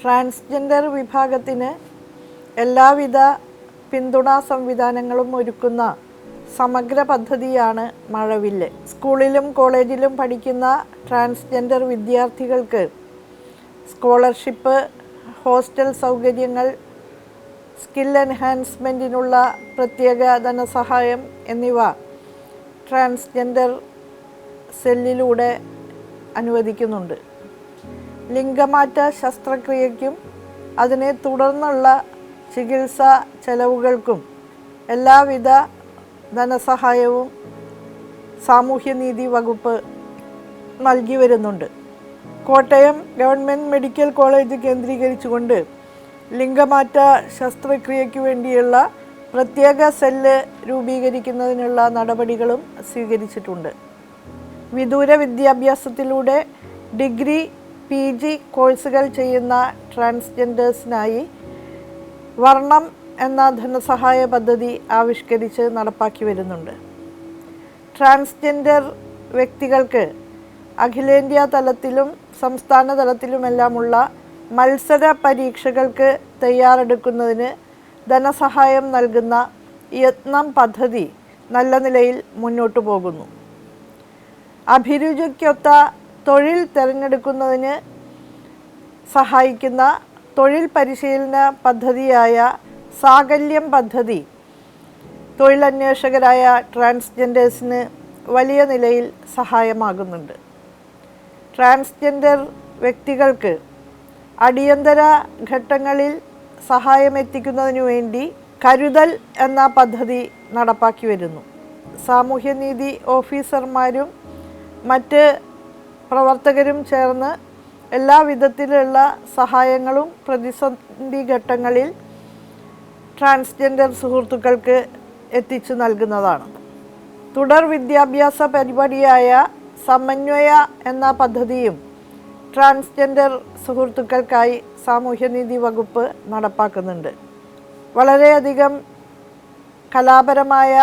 Transgender വിഭാഗത്തിന് എല്ലാവിധ പിന്തുണാ സംവിധാനങ്ങളും ഒരുക്കുന്ന സമഗ്ര പദ്ധതിയാണ് മഴവില്ല്. സ്കൂളിലും കോളേജിലും പഠിക്കുന്ന ട്രാൻസ്ജെൻഡർ വിദ്യാർത്ഥികൾക്ക് സ്കോളർഷിപ്പ് ഹോസ്റ്റൽ സൗകര്യങ്ങൾ സ്കിൽ എൻഹാൻസ്മെന്റിനുള്ള പ്രത്യേക ധനസഹായം എന്നിവ ട്രാൻസ്ജെൻഡർ സെല്ലിലൂടെ അനുവദിക്കുന്നുണ്ട്. ലിംഗമാറ്റ ശസ്ത്രക്രിയയ്ക്കും അതിനെ തുടർന്നുള്ള ചികിത്സാ ചെലവുകൾക്കും എല്ലാവിധ ധനസഹായവും സാമൂഹ്യനീതി വകുപ്പ് നൽകി വരുന്നുണ്ട്. കോട്ടയം ഗവൺമെന്റ് മെഡിക്കൽ കോളേജ് കേന്ദ്രീകരിച്ചുകൊണ്ട് ലിംഗമാറ്റ ശസ്ത്രക്രിയയ്ക്ക് വേണ്ടിയുള്ള പ്രത്യേക സെല്ല് രൂപീകരിക്കുന്നതിനുള്ള നടപടികളും സ്വീകരിച്ചിട്ടുണ്ട്. വിദൂര വിദ്യാഭ്യാസത്തിലൂടെ ഡിഗ്രി പി ജി കോഴ്സുകൾ ചെയ്യുന്ന ട്രാൻസ്ജെൻഡേഴ്സിനായി വർണം എന്ന ധനസഹായ പദ്ധതി ആവിഷ്കരിച്ച് നടപ്പാക്കി വരുന്നുണ്ട്. ട്രാൻസ്ജെൻഡർ വ്യക്തികൾക്ക് അഖിലേന്ത്യാ തലത്തിലും സംസ്ഥാന തലത്തിലുമെല്ലാമുള്ള മത്സര പരീക്ഷകൾക്ക് തയ്യാറെടുക്കുന്നതിന് ധനസഹായം നൽകുന്ന യത്നം പദ്ധതി നല്ല നിലയിൽ മുന്നോട്ടു പോകുന്നു. അഭിരുചിക്കൊത്ത തൊഴിൽ തിരഞ്ഞെടുക്കുന്നതിന് സഹായിക്കുന്ന തൊഴിൽ പരിശീലന പദ്ധതിയായ സാകല്യം പദ്ധതി തൊഴിലന്വേഷകരായ ട്രാൻസ്ജെൻഡേഴ്സിന് വലിയ നിലയിൽ സഹായമാകുന്നുണ്ട്. ട്രാൻസ്ജെൻഡർ വ്യക്തികൾക്ക് അടിയന്തര ഘട്ടങ്ങളിൽ സഹായമെത്തിക്കുന്നതിനു വേണ്ടി കരുതൽ എന്ന പദ്ധതി നടപ്പാക്കി വരുന്നു. സാമൂഹ്യനീതി ഓഫീസർമാരും മറ്റ് പ്രവർത്തകരും ചേർന്ന് എല്ലാ വിധത്തിലുള്ള സഹായങ്ങളും പ്രതിസന്ധി ഘട്ടങ്ങളിൽ ട്രാൻസ്ജെൻഡർ സുഹൃത്തുക്കൾക്ക് എത്തിച്ചു നൽകുന്നതാണ്. തുടർ വിദ്യാഭ്യാസ പരിപാടിയായ സമന്വയ എന്ന പദ്ധതിയും ട്രാൻസ്ജെൻഡർ സുഹൃത്തുക്കൾക്കായി സാമൂഹ്യനീതി വകുപ്പ് നടപ്പാക്കുന്നുണ്ട്. വളരെയധികം കലാപരമായ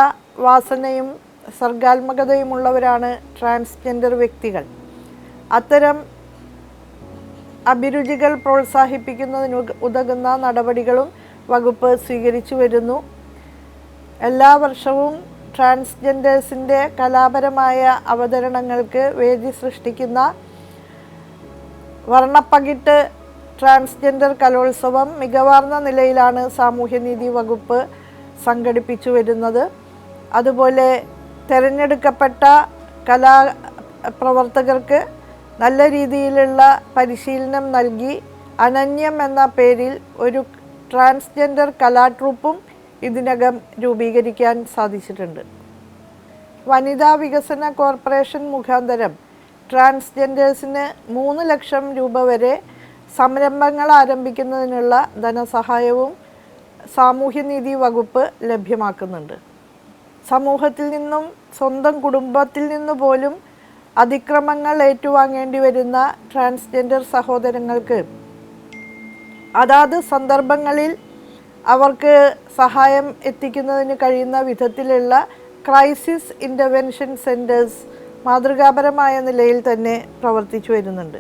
വാസനയും സർഗാത്മകതയുമുള്ളവരാണ് ട്രാൻസ്ജെൻഡർ വ്യക്തികൾ. അത്തരം അഭിരുചികൾ പ്രോത്സാഹിപ്പിക്കുന്നതിന് ഉതകുന്ന നടപടികളും വകുപ്പ് സ്വീകരിച്ചു വരുന്നു. എല്ലാ വർഷവും ട്രാൻസ്ജെൻഡേഴ്സിന്റെ കലാപരമായ അവതരണങ്ങൾക്ക് വേദി സൃഷ്ടിക്കുന്ന വർണപ്പകിട്ട് ട്രാൻസ്ജെൻഡർ കലോത്സവം മികവാർന്ന നിലയിലാണ് സാമൂഹ്യനീതി വകുപ്പ് സംഘടിപ്പിച്ചു വരുന്നത്. അതുപോലെ തിരഞ്ഞെടുക്കപ്പെട്ട കലാ പ്രവർത്തകർക്ക് നല്ല രീതിയിലുള്ള പരിശീലനം നൽകി അനന്യം എന്ന പേരിൽ ഒരു ട്രാൻസ്ജെൻഡർ കലാട്രൂപ്പും ഇതിനകം രൂപീകരിക്കാൻ സാധിച്ചിട്ടുണ്ട്. വനിതാ വികസന കോർപ്പറേഷൻ മുഖാന്തരം ട്രാൻസ്ജെൻഡേഴ്സിന് മൂന്ന് ലക്ഷം രൂപ വരെ സംരംഭങ്ങൾ ആരംഭിക്കുന്നതിനുള്ള ധനസഹായവും സാമൂഹ്യനീതി വകുപ്പ് ലഭ്യമാക്കുന്നുണ്ട്. സമൂഹത്തിൽ നിന്നും സ്വന്തം കുടുംബത്തിൽ നിന്ന് പോലും അതിക്രമങ്ങൾ ഏറ്റുവാങ്ങേണ്ടി വരുന്ന ട്രാൻസ്ജെൻഡർ സഹോദരങ്ങൾക്ക് അതാത് സന്ദർഭങ്ങളിൽ അവർക്ക് സഹായം എത്തിക്കുന്നതിന് കഴിയുന്ന വിധത്തിലുള്ള ക്രൈസിസ് ഇന്റർവെൻഷൻ സെന്റേഴ്സ് മാതൃകാപരമായ നിലയിൽ തന്നെ പ്രവർത്തിച്ചു വരുന്നുണ്ട്.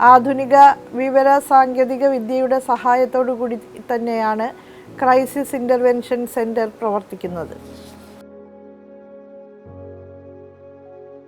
ആധുനിക വിവര സാങ്കേതിക വിദ്യയുടെ സഹായത്തോടു കൂടി തന്നെയാണ് ക്രൈസിസ് ഇന്റർവെൻഷൻ സെന്റർ പ്രവർത്തിക്കുന്നത്.